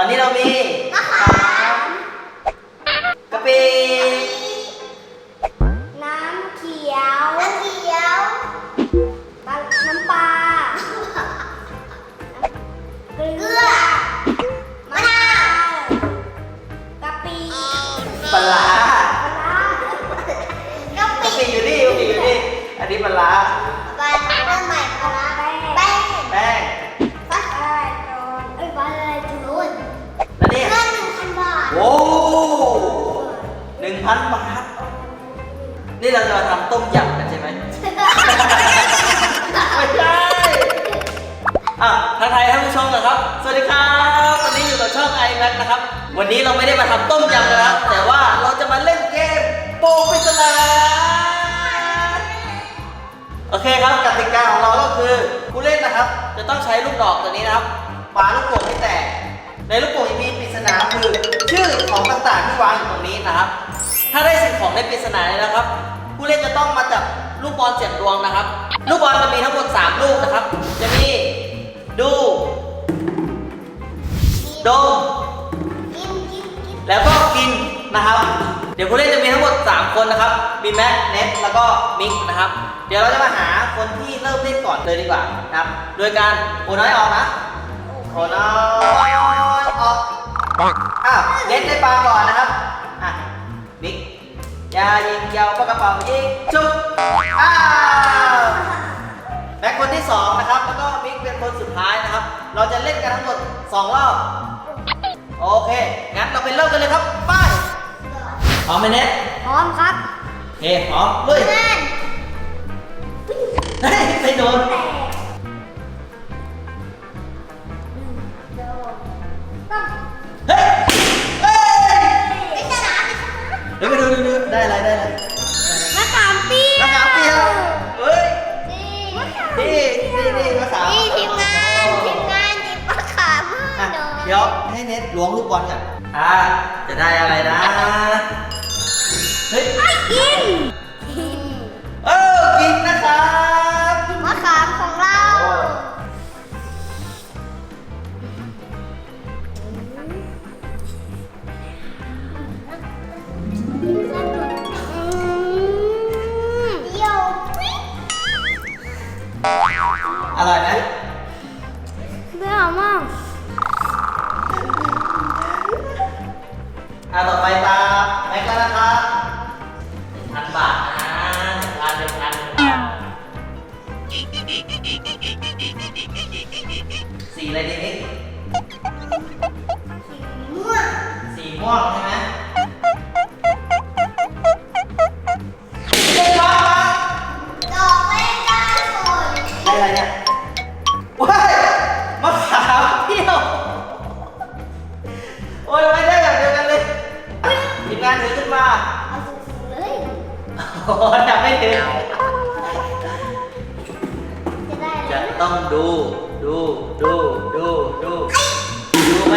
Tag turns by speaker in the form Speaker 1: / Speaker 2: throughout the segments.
Speaker 1: ตอนนี้เรามี
Speaker 2: มะขาม เรา
Speaker 1: จะมาทำต้มยำกันใช่ไหม ไม่ใช่อะทักทายท่านผู้ชมหนะครับ สวัสดีครับ วันนี้อยู่กับช่อง i m a x นะครับ วันนี้เราไม่ได้มาทำต้มยำนะครับ แต่ว่าเราจะมาเล่นเกมโปรปริศนาโอเคครับ กติกาของเราก็คือผู้เล่นนะครับ จะต้องใช้ลูกดอกตัวนี้นะครับปาลูกโป่งให้แตก ในลูกโป่งจะมีปริศนาคือชื่อของต่างๆที่วางอยู่ตรงนี้นะครับ ถ้าได้สิ่งของในปริศนาเลยนะครับ ผู้เล่นจะต้องมาจับลูกบอลเสียงดวงนะครับ ลูกบอลจะมีทั้งหมด 3 ลูกนะครับ จะมี ดู ดม
Speaker 2: กินกินกิน
Speaker 1: แล้วก็กินนะครับ เดี๋ยวผู้เล่นจะมีทั้งหมด 3 คนนะครับ มีแม็กเน็ตแล้วก็มิกนะครับ เดี๋ยวเราจะมาหาคนที่เริ่มเล่นก่อนเลยดีกว่านะครับ โดยการโอน้อยออกนะโอน้อยออกอ้าวเน็ตได้ปลาก่อนนะครับ ยายิงยาวปากกระเป๋ายิงชุบอ้าวแม็กคนที่สองนะครับ แล้วก็มิกเป็นคนสุดท้ายนะครับ เราจะเล่นกันทั้งหมดสองรอบ โอเค งั้นเราไปเริ่มกันเลยครับ ไปพร้อมไหมเน็ต
Speaker 2: พร้อมครับ
Speaker 1: โอเคพร้อมลุย
Speaker 2: เพื่อน
Speaker 1: เฮ้ยไม่โดน ล้วงลูกบอลกันอ่าจะได้อะไรนะ อะต่อไปตาแม็กแล้วนะครับหนึ่งพันบาทนะหนึ่งพันหนึ่งพันหนึ่งพันสีอะไรดีนี่
Speaker 2: ม่วง
Speaker 1: สีม่วงใช่ไหม โอ้โหจับไม่ถึง
Speaker 2: จะได้อะไร
Speaker 1: จะต้องดู ดู ดู ดู ดู ดูไหม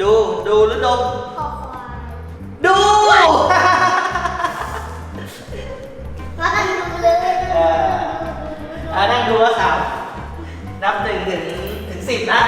Speaker 1: ดู ดูหรือดม
Speaker 2: คอควาย
Speaker 1: ดู
Speaker 2: มากันดูเลย
Speaker 1: เออ อ่านั่งดูว่าสาวนับหนึ่งถึงถึงสิบนะ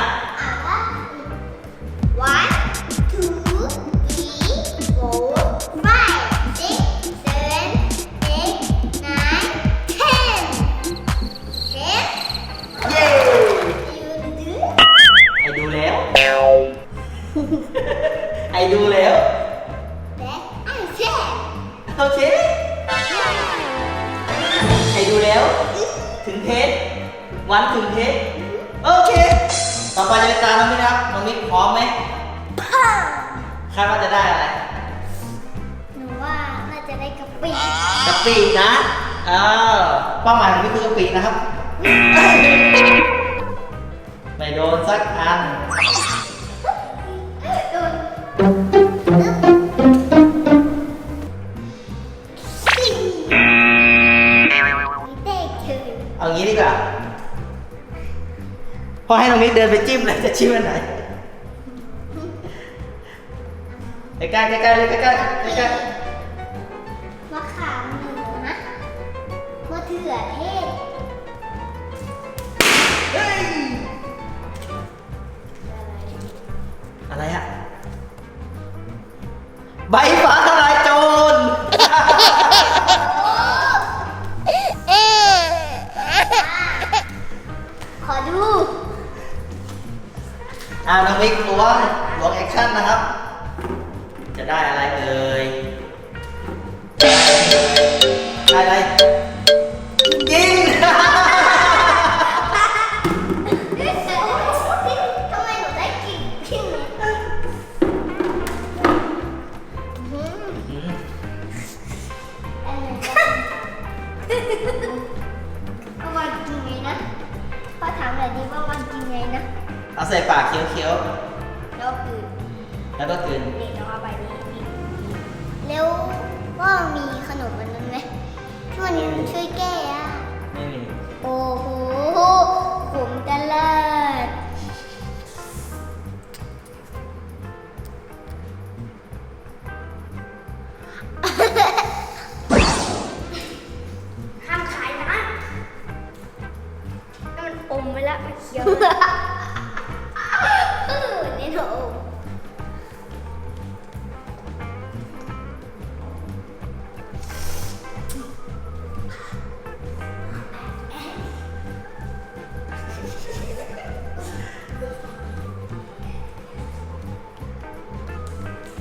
Speaker 1: เทสวันถึงเทสโอเค ต่อไปจะเป็นตาน้องมิกนะครับน้องมิกพร้อมไหมคาดว่าจะได้อะไร
Speaker 2: หนูว่าน่าจะได้กะปิ
Speaker 1: กะปินะเออเป้าหมายของมิกคือกะปินะครับไม่โดนสักอัน
Speaker 2: โดน เอา
Speaker 1: งี้ดีกว่า พอให้น้องมิกเดินไปจิ้มเลยจะจิ้มอันไหนใกล้ๆใกล้ๆเลยใกล้ๆใกล้
Speaker 2: มะขามเหนือมะเขือเทศ
Speaker 1: ๆเฮ้ยอะไรอะใบฟ้าทลายโจร เอาใส่ปากเคี้ยว
Speaker 2: แ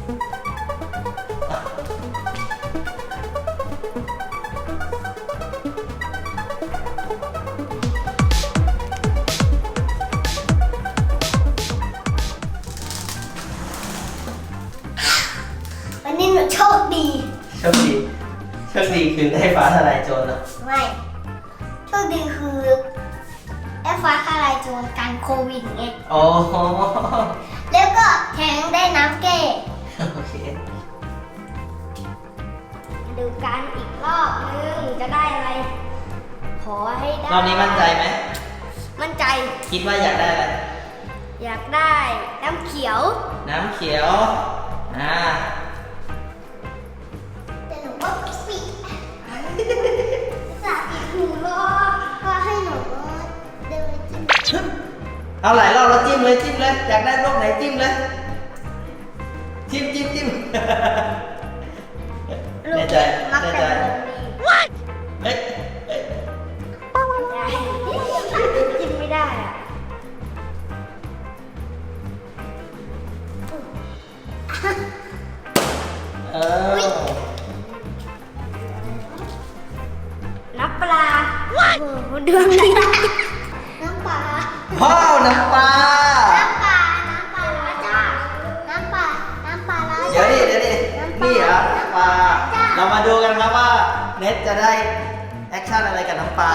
Speaker 2: วั
Speaker 1: น
Speaker 2: นี้หนูโชคดี
Speaker 1: โชคดีโชคดีคือได้ฟ้าทลายโจรเหรอ
Speaker 2: ไม่โชคดีคือแอฟฟ้าคาลายโจรกันโควิดไง
Speaker 1: โอ้โห
Speaker 2: แล้วก็แถมได้น้ำแก้
Speaker 1: โอเค
Speaker 2: ดูกันอีกรอบนึงจะได้อะไร ขอให้ได้
Speaker 1: รอบนี้มั่นใจไหม
Speaker 2: มั่นใจ
Speaker 1: คิดว่าอยากได้อะไร
Speaker 2: อยากได้น้ำเขียว
Speaker 1: น้ำเขียว อ่า
Speaker 2: แต่หนูว่าปิดสาธิตหนูรอว่าให้หนูเดินไปจิ้ม
Speaker 1: เอาหลายรอบแล้วจิ้มเลยจิ้มเลย อยากได้รูปไหนจิ้มเลย จิ้มจิ้มจิ้มแน่ใจ
Speaker 2: มัก
Speaker 1: แน่
Speaker 2: แต่
Speaker 1: ใจ
Speaker 2: ตรงนี้
Speaker 1: เฮ้ยเฮ้ย
Speaker 2: จิ้มไม่ได้อะ
Speaker 1: เออ
Speaker 2: น้ำปลาโอ้โหเดือนนี้น้ำปลา
Speaker 1: พ่อน้ำปลา เรามาดูกันครับว่าเน็ตจะได้แอคชั่นอะไรกับน้ำปลา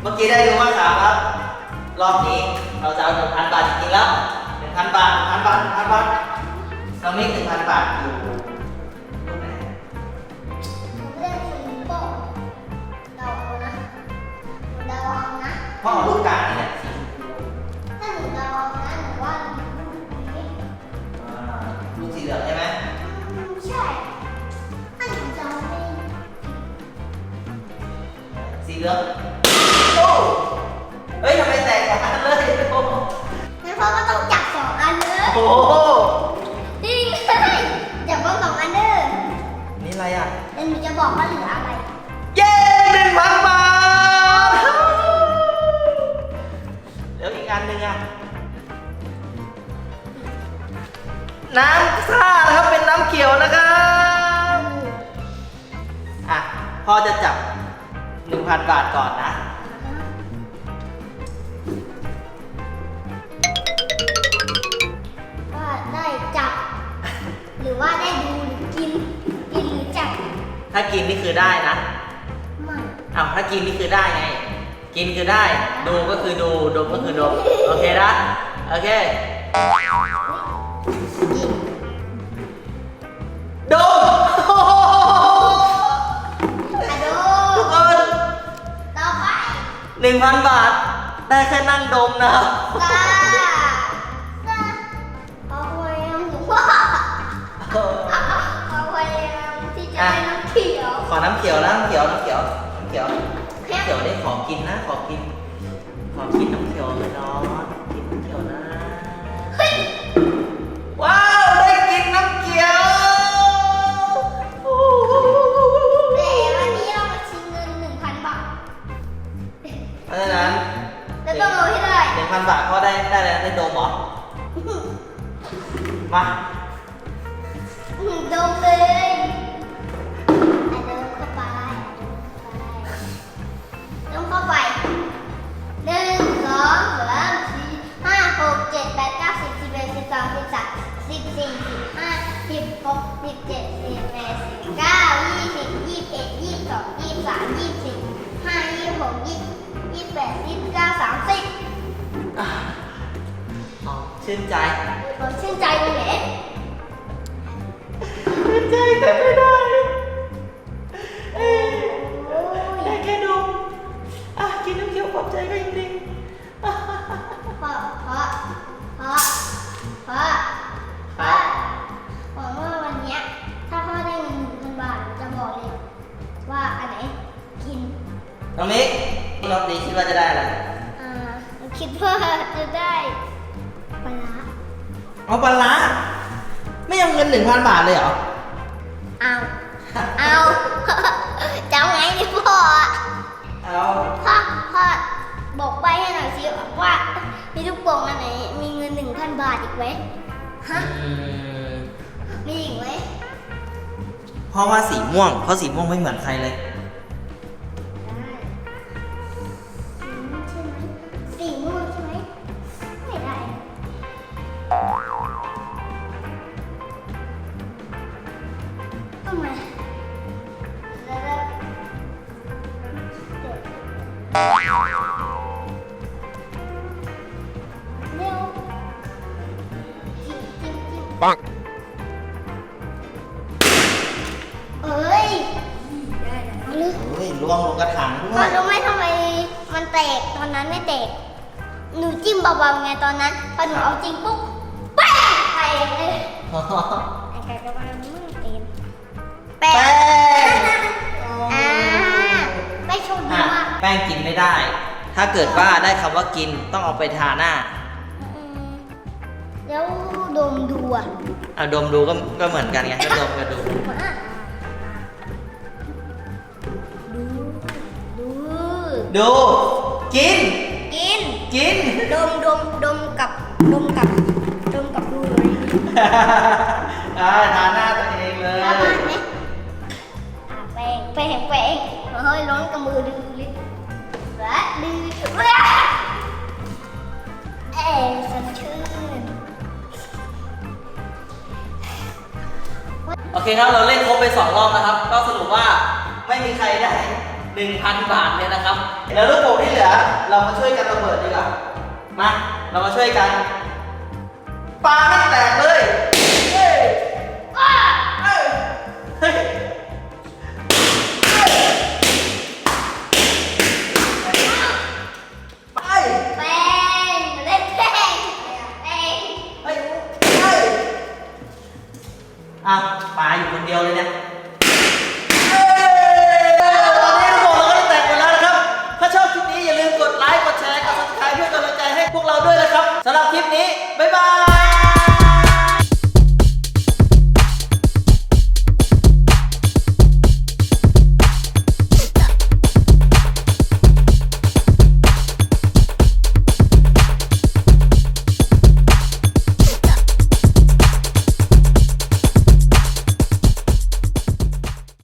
Speaker 2: เมื่อกี้ได้
Speaker 1: รู้ว่าครับครับ รอบนี้เราจะเอาหนึ่งพันบาทจริงๆแล้วหนึ่งพันบาทหนึ่งพันบาทหนึ่งพันบาทน้องมิกหนึ่งพันบาทอยู่รูปไหน
Speaker 2: ผมเล่นสีโป่งเดาเอานะเดาเอานะ
Speaker 1: พ่อเอารูปกลางนี่แเหลืองโอ้เฮ้ยทำไมแตกสองอันเลยโอ้โห
Speaker 2: งั้นพ่อก็ต้องจับสองอันเลย
Speaker 1: โอ้โห
Speaker 2: จริงเลยจับพ่อสองอันเด้อ
Speaker 1: นี่อะไรอะ
Speaker 2: แล้วหนูจะบอกว่าเหลืออะไร
Speaker 1: เย้หนึ่งพันบาทแล้วอีกอันหนึ่งอะ น้ำซ่านะครับเป็นน้ำเขียวนะครับ อะพ่อจะจับ 1,000 บาทก่อนนะ
Speaker 2: ว่าได้จับ หรือว่าได้ดูหรือกิน
Speaker 1: ถ้ากินนี่คือได้นะ
Speaker 2: ไม่
Speaker 1: อ้าวถ้ากินนี่คือได้ไง กินคือได้ ดูก็คือดู ดมก็คือดม โอเคนะ โอเค 1,000 บาท ได้แค่นั่งดมนะครับ
Speaker 2: ตาตาขอยาามหนูว่าขอพยายามที่จะได้น้ำเขียว
Speaker 1: ขอน้ำเขียวแล้วน้ำเขียวน้ำเขียวน้ำเขียวน้ำเขียวได้ขอกินนะ ขอกิน ขอกินน้ำ ยี่
Speaker 2: สิบแปดยี่สิบเก้าสามสิบ
Speaker 1: อ๋อชื่นใจ
Speaker 2: เราชื่นใจเลยเหรอ
Speaker 1: ชื่นใจแต่ไม่ได้เอ้ย
Speaker 2: โอ้ย
Speaker 1: ได้แค่ดมอะกินน้ำเขียวปลอบใจก็ยังดีอะ
Speaker 2: เพราะเพราะเพราะเพราะเพราะหวังว่าวันเนี้ยถ้าพ่อได้เงินหนึ่งพันบาทจะบอกเลยว่าอันไหนกิน
Speaker 1: น้องมิกร อบนี้คิดว่าจะได้อะไร
Speaker 2: อ่าคิดว่าจะได้ปลาร้า
Speaker 1: เอาปลาร้าไม่เอาเงินหนึ่งพันบาทเลยเหรอ
Speaker 2: เอาเอาจะเอาไงดิพ่อ
Speaker 1: เอา
Speaker 2: พ่อพ่อบอกไปให้หน่อยสิว่า มีลูกโป่งอันไหนมีเงินหนึ่งพันบาทอีกไหมฮะ
Speaker 1: อืม
Speaker 2: มีอีกไหม
Speaker 1: เพราะว่าสีม่วงเพราะสีม่วงไม่เหมือนใครเลย
Speaker 2: ทำไมแล้วก็เดี๋ยวเร็วจิ้มจิ้มจิ้ม
Speaker 3: Bonk.
Speaker 2: เอ้ยได้ได้เอาเลย
Speaker 1: เฮ้ยล่วงลงกระถางด้
Speaker 2: พ่
Speaker 1: ว
Speaker 2: อยรู้ไหมทำไมมันแตกตอนนั้นไม่แตก หนูจิ้มเบาๆไงตอนนั้น พอหนูเอาจริงปุ๊บแป้งไปเลยไอ้ไก่กระบาลมันเต็ม แป้
Speaker 1: แป้
Speaker 2: ง
Speaker 1: ง
Speaker 2: อ่าแป้งโชคดี
Speaker 1: อะ
Speaker 2: มาก
Speaker 1: แป้งกินไม่ได้ ถ้าเกิดว่าได้คำว่ากินต้องเอาไปทาหน้า
Speaker 2: อืมแล้วดมดูอะ
Speaker 1: เอาดมดูก็ก็เหมือนกันไงก็ดมก็ดู
Speaker 2: อะดูดู
Speaker 1: ดูกิน
Speaker 2: กิน
Speaker 1: กิน
Speaker 2: ดมดมดมกับดมกับดมกับดูเลย
Speaker 1: อ่าทาหน้าตัว
Speaker 2: แป้งแป้งเฮ้ยร้อนกับมือดูเลยและดูเว้ยเอ๋สดชื่น
Speaker 1: โอเคครับเราเล่นครบไปสองรอบนะครับ ก็สรุปว่าไม่มีใครได้ 1,000 บาทเลยนะครับ แล้วลูกโป่งที่เหลือ เรามาช่วยกันระเบิดดีกว่ามาเรามาช่วยกันปาให้แตกเลย อะปาอยู่คนเดียวเลยเนี่ย